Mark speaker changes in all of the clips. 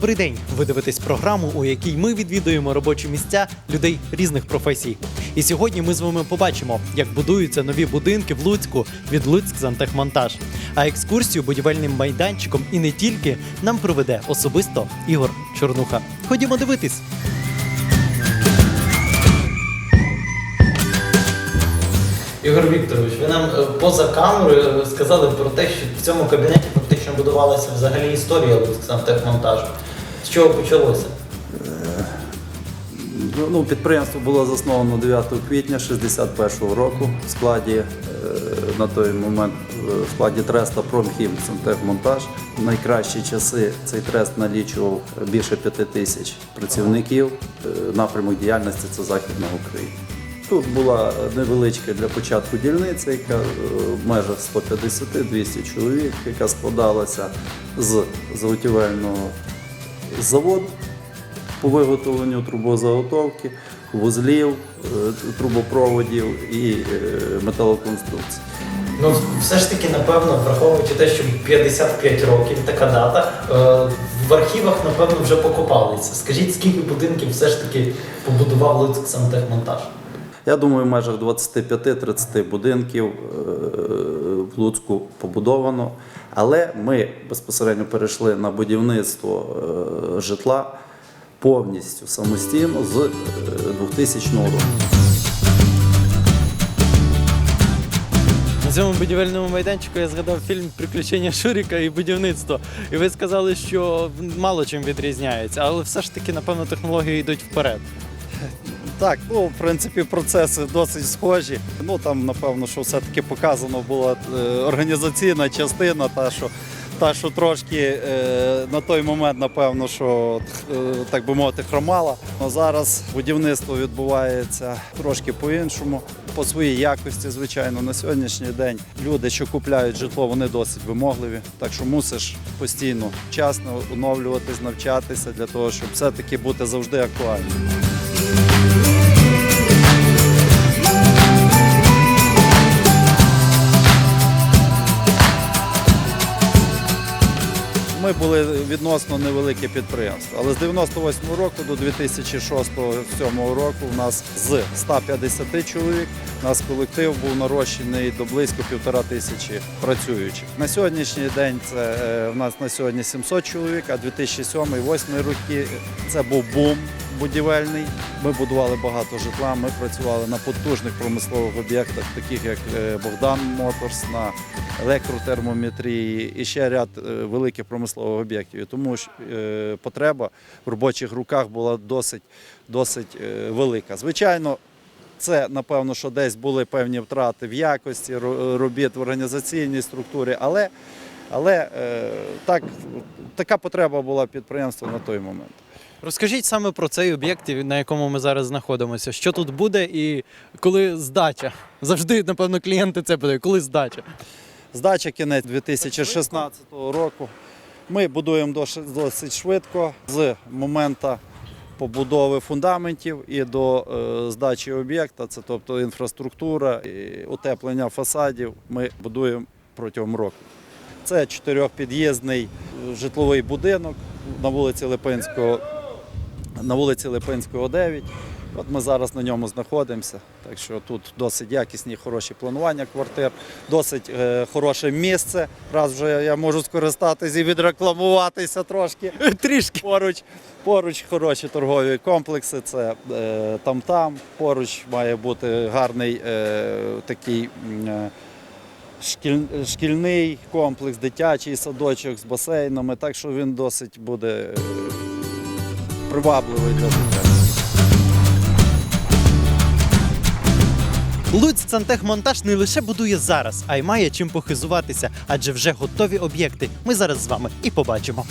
Speaker 1: Добрий день! Ви дивитесь програму, у якій ми відвідуємо робочі місця людей різних професій. І сьогодні ми з вами побачимо, як будуються нові будинки в Луцьку від Луцьк Сантехмонтаж. А екскурсію будівельним майданчиком і не тільки нам проведе особисто Ігор Чорнуха. Ходімо дивитись. Ігор Вікторович, ви нам е, поза камерою сказали про те, що в цьому кабінеті фактично будувалася взагалі історія Луцьк Сантехмонтажу. З чого почалося?
Speaker 2: Ну, підприємство було засновано 9 квітня 61 року в складі е, на той момент е, в складі треста Промхім Сантехмонтаж. В найкращі часи цей трест налічував більше п'яти тисяч працівників. Е, Напрямок діяльності це Західна Україна. Тут була невеличка для початку дільниця, яка в межах 150-200 чоловік, яка складалася з заготівельного заводу по виготовленню трубозаготовки, вузлів, е, трубопроводів і е, металоконструкцій.
Speaker 1: Ну, все ж таки, напевно, враховуючи те, що 55 років така дата, е, в архівах, напевно, вже покопалися. Скажіть, скільки будинків все ж таки побудував Луцьк Сантехмонтаж?
Speaker 2: Я думаю, в межах 25-30 будинків Луцьку побудовано, але ми безпосередньо перейшли на будівництво е, житла повністю самостійно з е, 2000 року.
Speaker 1: На цьому будівельному майданчику я згадав фільм Приключення Шуріка і будівництво. І ви сказали, що мало чим відрізняється, але все ж таки, напевно, технології йдуть вперед.
Speaker 3: Так, ну в принципі процеси досить схожі. Ну там напевно, що все-таки показано була е, організаційна частина, та що, та, що трошки е, на той момент, напевно, що е, так би мовити, хромала. Но зараз будівництво відбувається трошки по-іншому. По своїй якості, звичайно, на сьогоднішній день люди, що купляють житло, вони досить вимогливі. Так що мусиш постійно вчасно оновлюватись, навчатися для того, щоб все-таки бути завжди актуальним. Ми були відносно невелике підприємство, але з 98 року до 2006-2007 року у нас з 150 чоловік нас колектив був нарощений до близько півтора тисячі працюючих. На сьогоднішній день це у в нас на сьогодні 700 чоловік, а 2007-2008 роки це був бум будівельний. Ми будували багато житла. Ми працювали на потужних промислових об'єктах, таких як е, Богдан Моторс, на електротермометрії і ще ряд е, великих промислових об'єктів. Тому ж е, потреба в робочих руках була досить, досить велика. Звичайно. Це напевно, що десь були певні втрати в якості робіт в організаційній структурі, але, але так, така потреба була підприємства на той момент.
Speaker 1: Розкажіть саме про цей об'єкт, на якому ми зараз знаходимося. Що тут буде і коли здача? Завжди, напевно, клієнти це питають, коли здача.
Speaker 3: Здача кінець 2016 року. Ми будуємо досить- швидко з моменту побудови фундаментів і до е, здачі об'єкта, це тобто інфраструктура, і утеплення фасадів. Ми будуємо протягом року. Це чотирьохпід'їзний е, житловий будинок на вулиці Липинського, на вулиці Липинського 9. От ми зараз на ньому знаходимося. Так що тут досить якісні, хороші планування квартир, досить е, хороше місце. Раз вже я можу скористатися і відрекламуватися трошки.
Speaker 1: Трішки.
Speaker 3: Поруч, поруч хороші торгові комплекси. Це е, там-там. Поруч має бути гарний е, такий. е, шкільний комплекс, дитячий садочок з басейнами, так що він досить буде привабливий для життя.
Speaker 1: Луцьк Сантехмонтаж не лише будує зараз, а й має чим похизуватися, адже вже готові об'єкти. Ми зараз з вами і побачимо.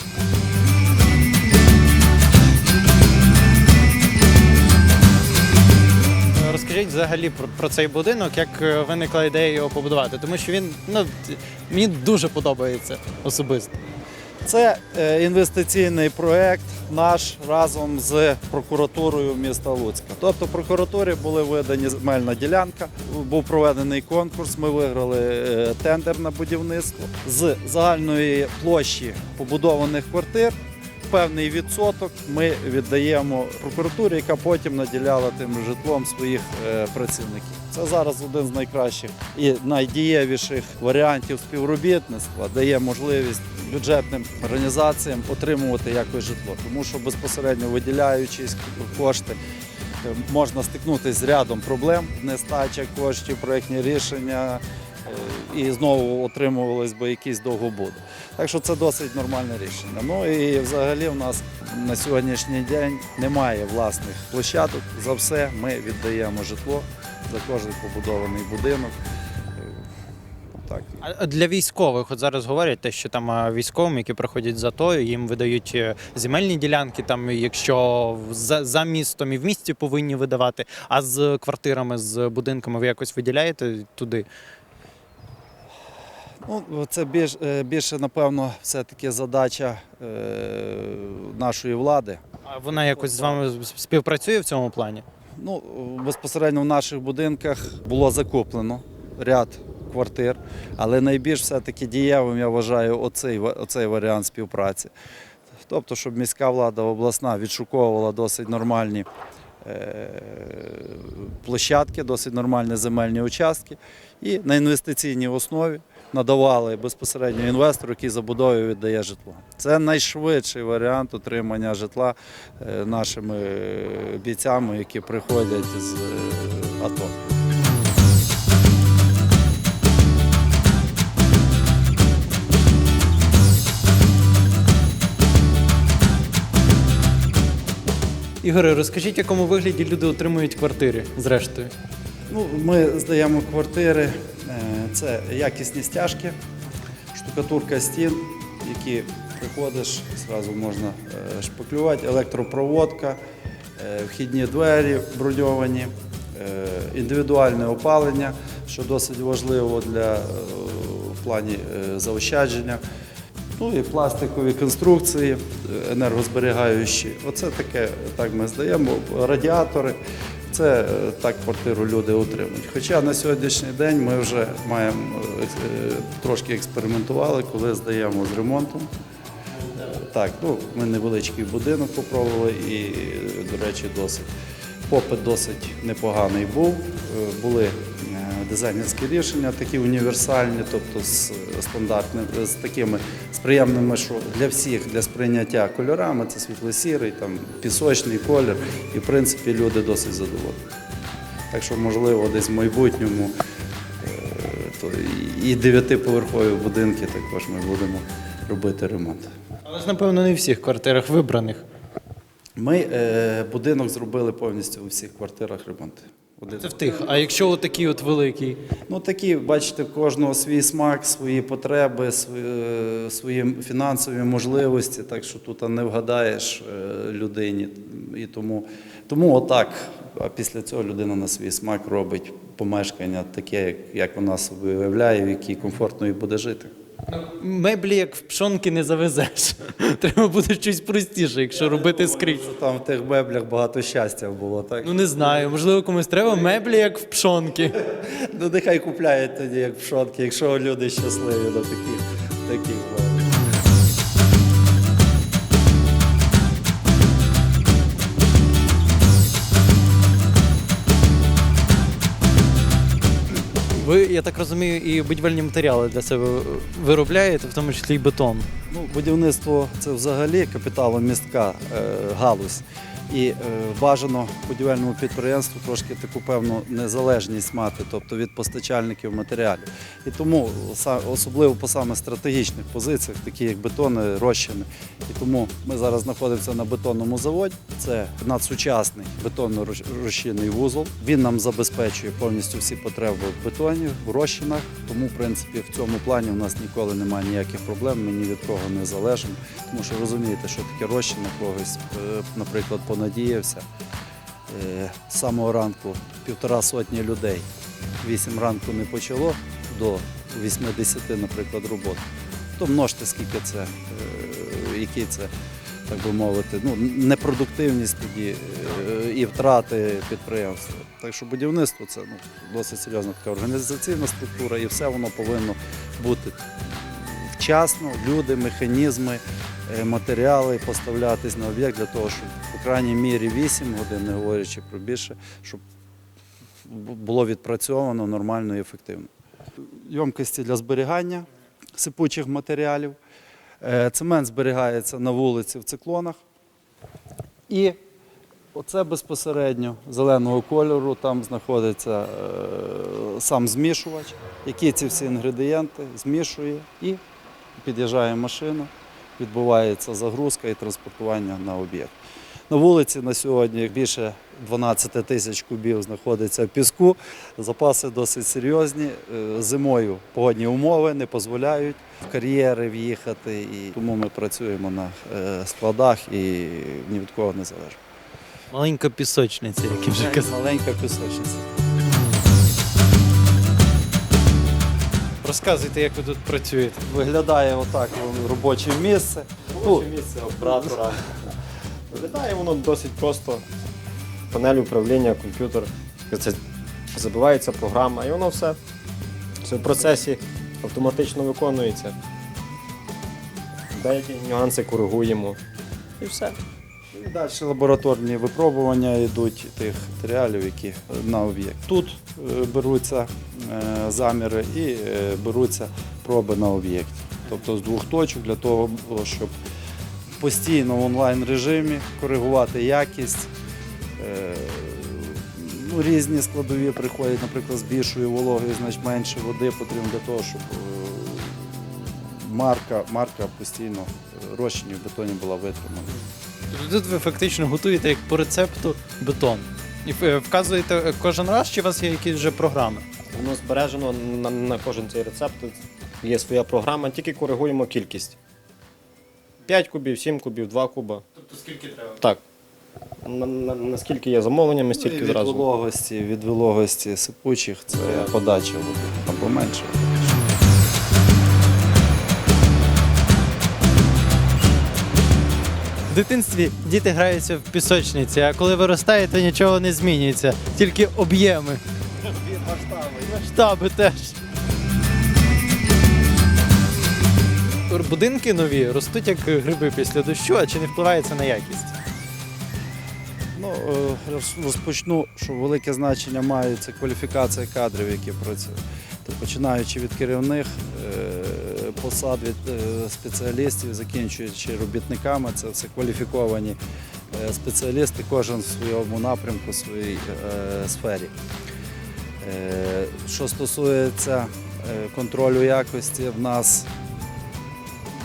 Speaker 1: Розкажіть взагалі про, про цей будинок, як е, виникла ідея його побудувати, тому що він ну мені дуже подобається особисто.
Speaker 3: Це е, інвестиційний проект наш разом з прокуратурою міста Луцька. Тобто прокуратурі були видані земельна ділянка, був проведений конкурс. Ми виграли е, тендер на будівництво з загальної площі побудованих квартир. Певний відсоток ми віддаємо прокуратурі, яка потім наділяла тим житлом своїх е, працівників. Це зараз один з найкращих і найдієвіших варіантів співробітництва, дає можливість бюджетним організаціям отримувати якось житло, тому що безпосередньо виділяючись кошти. е, Можна стикнутися з рядом проблем, нестача коштів, проєктні рішення, і знову отримувались би якісь довгобуди. Так що це досить нормальне рішення. Ну і взагалі в нас на сьогоднішній день немає власних площадок. За все ми віддаємо житло за кожен побудований будинок. Так.
Speaker 1: А для військових, от зараз говорять те, що там військовим, які проходять за тою, їм видають е, земельні ділянки, там якщо за, за містом і в місті повинні видавати. А з квартирами, з будинками ви якось виділяєте туди?
Speaker 3: Ну, це більш, е, більше, напевно, все-таки задача е, нашої влади.
Speaker 1: А вона якось з вами співпрацює в цьому плані?
Speaker 3: Ну, безпосередньо в наших будинках було закуплено ряд квартир, але найбільш все-таки дієвим я вважаю оцей, оцей варіант співпраці. Тобто, щоб міська влада обласна відшуковувала досить нормальні е, площадки, досить нормальні земельні участки і на інвестиційній основі надавали безпосередньо інвестору, який забудовою віддає житло. Це найшвидший варіант отримання житла е, нашими е, бійцями, які приходять з е, АТО.
Speaker 1: Ігоре, розкажіть, якому вигляді люди отримують квартири, зрештою.
Speaker 3: Ну, ми здаємо квартири. Е, Це якісні стяжки, штукатурка стін, які приходиш, зразу можна е, шпаклювати, електропроводка, е, вхідні двері броньовані, е, індивідуальне опалення, що досить важливо для в плані заощадження. Ну і пластикові конструкції, енергозберігаючі. Оце таке, так ми здаємо. Радіатори. Це е, так квартиру люди отримують. Хоча на сьогоднішній день ми вже маємо е, е, трошки експериментували, коли здаємо з ремонтом. Так, ну ми невеличкий будинок попробували і, до речі, досить попит досить непоганий був. Були дизайнерські рішення, такі універсальні, тобто з стандартними, з такими з приємними, що для всіх для сприйняття кольорами це світло-сірий, там пісочний колір, і в принципі люди досить задоволені. Так що, можливо, десь в майбутньому е, то і- і дев'ятиповерхові будинки також ми будемо робити ремонт.
Speaker 1: Але ж, напевно, не в всіх квартирах вибраних.
Speaker 3: Ми е, будинок зробили повністю у всіх квартирах ремонти. Один.
Speaker 1: Це в тих. А якщо отакий от великий?
Speaker 3: Ну такі, бачите, в кожного свій смак, свої потреби, свої, е, свої фінансові можливості, так що тут не вгадаєш е, людині. І тому, тому отак. А після цього людина на свій смак робить помешкання таке, як, як вона собі уявляє, в якій комфортно і буде жити.
Speaker 1: Меблі як в пшонки не завезеш. Треба буде щось простіше, якщо робити скрізь.
Speaker 3: Там в тих меблях багато щастя було, так?
Speaker 1: Ну не знаю, можливо, комусь треба меблі як в пшонки.
Speaker 3: Ну, нехай купляють тоді, як пшонки, якщо люди щасливі до таких, таких.
Speaker 1: Ви, я так розумію, і будівельні матеріали для себе виробляєте, в тому числі і бетон.
Speaker 3: Ну, будівництво це взагалі капіталомістка е, галузь. І е, бажано будівельному підприємству трошки таку певну незалежність мати, тобто від постачальників матеріалів. І тому особливо по саме стратегічних позиціях, такі як бетони, розчини. І тому ми зараз знаходимося на бетонному заводі. Це надсучасний бетонно-розчинний вузол. Він нам забезпечує повністю всі потреби в бетоні, в розчинах. Тому, в принципі, в цьому плані у нас ніколи немає ніяких проблем. Ми ні від кого не залежимо. Тому що розумієте, що таке розчин на когось, е, наприклад, понадіявся. Е, З самого ранку півтора сотні людей. Вісім ранку не почало до 80, наприклад, робот. То множте, скільки це, е, які це, так би мовити, ну, непродуктивність тоді е, і втрати підприємства. Так що будівництво це ну, досить серйозна така організаційна структура, і все воно повинно бути вчасно, люди, механізми, матеріали поставлятись на об'єкт для того, щоб по крайній мірі 8 годин, не говорячи про більше, щоб було відпрацьовано нормально і ефективно. Йомкості для зберігання сипучих матеріалів. Е, Цемент зберігається на вулиці в циклонах. І оце безпосередньо зеленого кольору, там знаходиться е, сам змішувач, який ці всі інгредієнти змішує і під'їжджає машина, відбувається загрузка і транспортування на об'єкт. На вулиці на сьогодні більше 12 тисяч кубів знаходиться в піску. Запаси досить серйозні. Е, Зимою погодні умови не дозволяють в кар'єри в'їхати. І тому ми працюємо на е, складах і ні від кого не залежимо.
Speaker 1: Маленька пісочниця, як я вже казав.
Speaker 3: Маленька пісочниця.
Speaker 1: Розказуйте, як ви тут працюєте.
Speaker 3: Виглядає отак робоче місце.
Speaker 4: Робоче місце оператора. Виглядає воно досить просто. Панель управління, комп'ютер. Це забивається програма, і воно все, все в процесі автоматично виконується. Деякі нюанси коригуємо. І все.
Speaker 3: Далі лабораторні випробування йдуть тих матеріалів, які на об'єкт. Тут е, беруться е, заміри і е, беруться проби на об'єкті. Тобто з двох точок для того, щоб постійно в онлайн режимі коригувати якість. Ну, різні складові приходять, наприклад, з більшою вологою, значить менше води потрібно для того, щоб марка, марка постійно е, розчині в бетоні була витримана.
Speaker 1: Тут ви фактично готуєте як по рецепту бетон. І е, вказуєте е, кожен раз, чи у вас є якісь вже програми?
Speaker 4: Воно збережено на, на кожен цей рецепт. Є своя програма, тільки коригуємо кількість. 5 кубів, 7 кубів, 2 куба.
Speaker 1: Тобто скільки треба?
Speaker 4: Так. На, на, наскільки є замовлення, ми
Speaker 3: Ну,
Speaker 4: стільки
Speaker 3: від
Speaker 4: зразу.
Speaker 3: вологості, від вологості сипучих це подача води або менше.
Speaker 1: Дитинстві діти граються в пісочниці, а коли виростаєте, нічого не змінюється, тільки об'єми. Масштаби теж. Будинки нові ростуть як гриби після дощу, а чи не впливає це на якість?
Speaker 3: Ну, е, розпочну, що велике значення має це кваліфікація кадрів, які працюють. То починаючи від керівних е, посад, від е, спеціалістів, закінчуючи робітниками, це все кваліфіковані е, спеціалісти, кожен в своєму напрямку, в своїй е, сфері. Що стосується контролю якості, в нас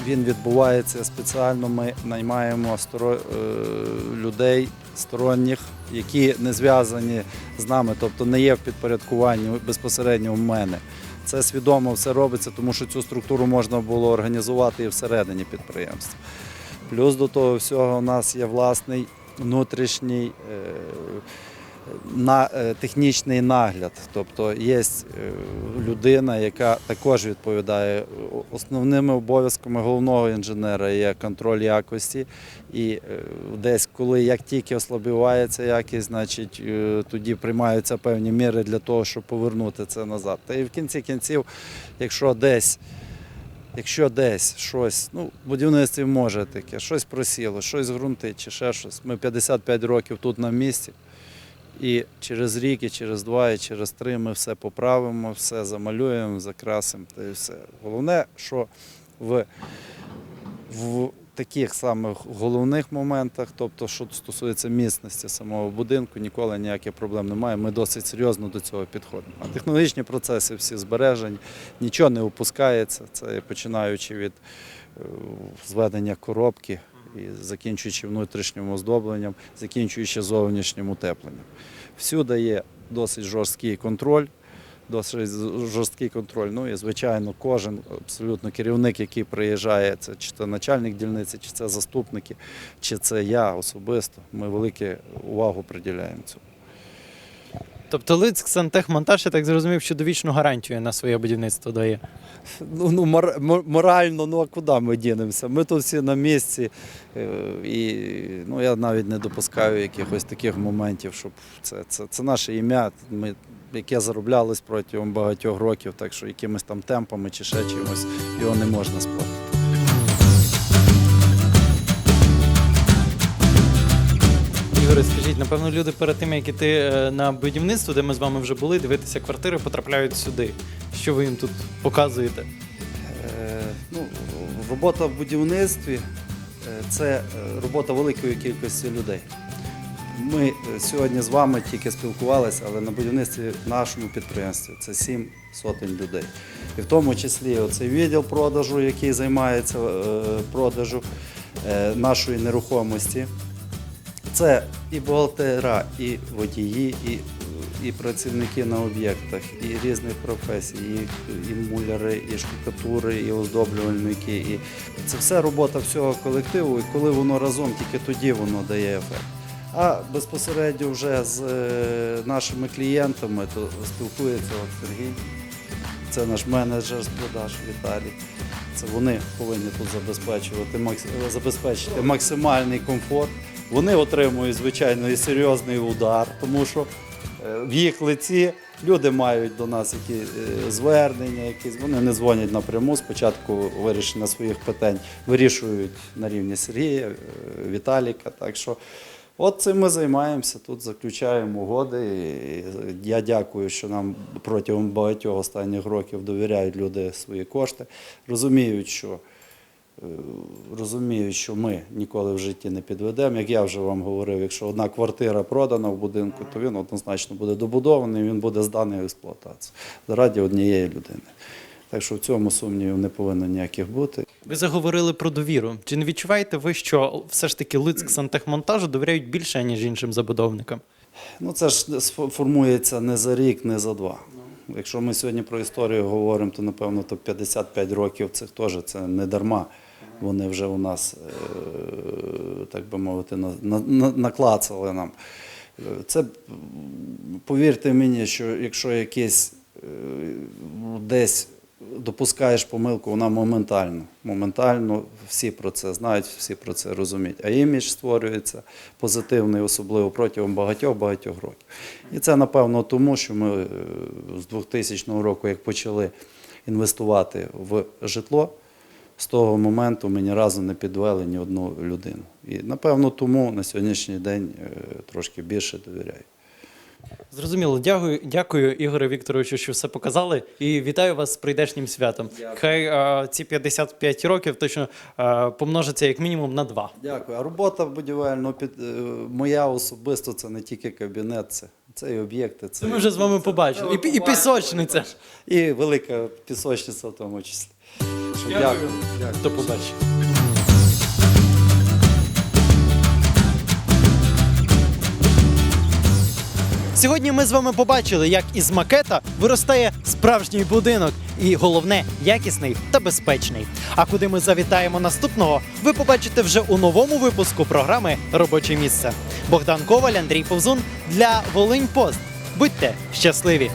Speaker 3: він відбувається спеціально. Ми наймаємо людей сторонніх, які не зв'язані з нами, тобто не є в підпорядкуванні безпосередньо в мене. Це свідомо все робиться, тому що цю структуру можна було організувати і всередині підприємства. Плюс до того всього у нас є власний внутрішній е, на, е, технічний нагляд. Тобто є е, людина, яка також відповідає основними обов'язками головного інженера є контроль якості. І е, десь, коли як тільки ослабівається якість, значить тоді приймаються певні міри для того, щоб повернути це назад. Та і в кінці кінців, якщо десь Якщо десь щось, ну, будівництві може таке, щось просіло, щось ґрунти чи ще щось. Ми 55 років тут на місці. І через рік, і через два, і через три ми все поправимо, все замалюємо, закрасимо та все. Головне, що в, в таких самих головних моментах, тобто, що стосується міцності самого будинку, ніколи ніяких проблем немає. Ми досить серйозно до цього підходимо. А технологічні процеси всі збережені, нічого не опускається. Це починаючи від е, зведення коробки закінчуючи внутрішнім оздобленням, закінчуючи зовнішнім утепленням. Всюди є досить жорсткий контроль. Досить жорсткий контроль. Ну і звичайно, кожен абсолютно керівник, який приїжджає, це чи це начальник дільниці, чи це заступники, чи це я особисто. Ми велику увагу приділяємо цьому.
Speaker 1: Тобто Луцьк сантехмонтаж, я так зрозумів, що довічну гарантію на своє будівництво дає.
Speaker 3: Ну, ну мор- морально, ну а куди ми дінемося? Ми тут всі на місці. е, І ну, я навіть не допускаю якихось таких моментів, щоб це, це, це наше ім'я, ми, яке зароблялось протягом багатьох років, так що якимись там темпами чи ще чимось його не можна сплатити.
Speaker 1: Ігоре, скажіть, напевно, люди перед тим, як іти е, на будівництво, де ми з вами вже були, дивитися квартири, потрапляють сюди. Що ви їм тут показуєте?
Speaker 3: Е, ну, робота в будівництві е, це е, робота великої кількості людей. Ми сьогодні з вами тільки спілкувалися, але на будівництві в нашому підприємстві це сім сотень людей. І в тому числі оцей відділ продажу, який займається продажу нашої нерухомості. Це і бухгалтера, і водії, і, і працівники на об'єктах, і різних професій, і, і муляри, і штукатури, і оздоблювальники. І це все робота всього колективу, і коли воно разом, тільки тоді воно дає ефект. А безпосередньо вже з е, нашими клієнтами то спілкується от Сергій. Це наш менеджер з продаж Віталій. Це вони повинні тут забезпечувати забезпечити максимальний комфорт. Вони отримують, звичайно, і серйозний удар, тому що е, в їх лиці люди мають до нас які е, звернення, якісь вони не дзвонять напряму. Спочатку вирішення своїх питань вирішують на рівні Сергія, е, Віталіка. Так що От цим ми займаємося, тут заключаємо угоди. І я дякую, що нам протягом багатьох останніх років довіряють люди свої кошти, розуміють, що, розуміють, що ми ніколи в житті не підведемо. Як я вже вам говорив, якщо одна квартира продана в будинку, то він однозначно буде добудований, він буде зданий в експлуатацію заради однієї людини. Так що в цьому сумнівів не повинно ніяких бути.
Speaker 1: Ви заговорили про довіру. Чи не відчуваєте ви, що все ж таки Луцьк сантехмонтажу довіряють більше, ніж іншим забудовникам?
Speaker 3: Ну, це ж формується не за рік, не за два. Якщо ми сьогодні про історію говоримо, то напевно то 55 років це теж це не дарма. Вони вже у нас, е, так би мовити, на- на- на- наклацали нам. Е, Це повірте мені, що якщо якийсь е, десь допускаєш помилку, вона моментально. Моментально всі про це знають, всі про це розуміють. А імідж створюється позитивний, особливо протягом багатьох-багатьох років. І це, напевно, тому, що ми з 2000 року, як почали інвестувати в житло, з того моменту ми ні разу не підвели ні одну людину. І, напевно, тому на сьогоднішній день е, трошки більше довіряю.
Speaker 1: Зрозуміло, дякую, дякую Ігоре Вікторовичу, що все показали. І вітаю вас з прийдешнім святом. Хай е, ці 55 років точно е, помножаться як мінімум на два.
Speaker 3: Дякую. А робота будівельна під моя особисто це не тільки кабінет, це, це і об'єкти. Це
Speaker 1: ми вже з вами побачили. І, і пісочниця.
Speaker 3: і велика пісочниця в тому числі. Дякую. Дякую.
Speaker 1: До побачення. Сьогодні ми з вами побачили, як із макета виростає справжній будинок, і головне якісний та безпечний. А куди ми завітаємо наступного, ви побачите вже у новому випуску програми Робоче місце. Богдан Коваль, Андрій Повзун для Волинь Пост. Будьте щасливі!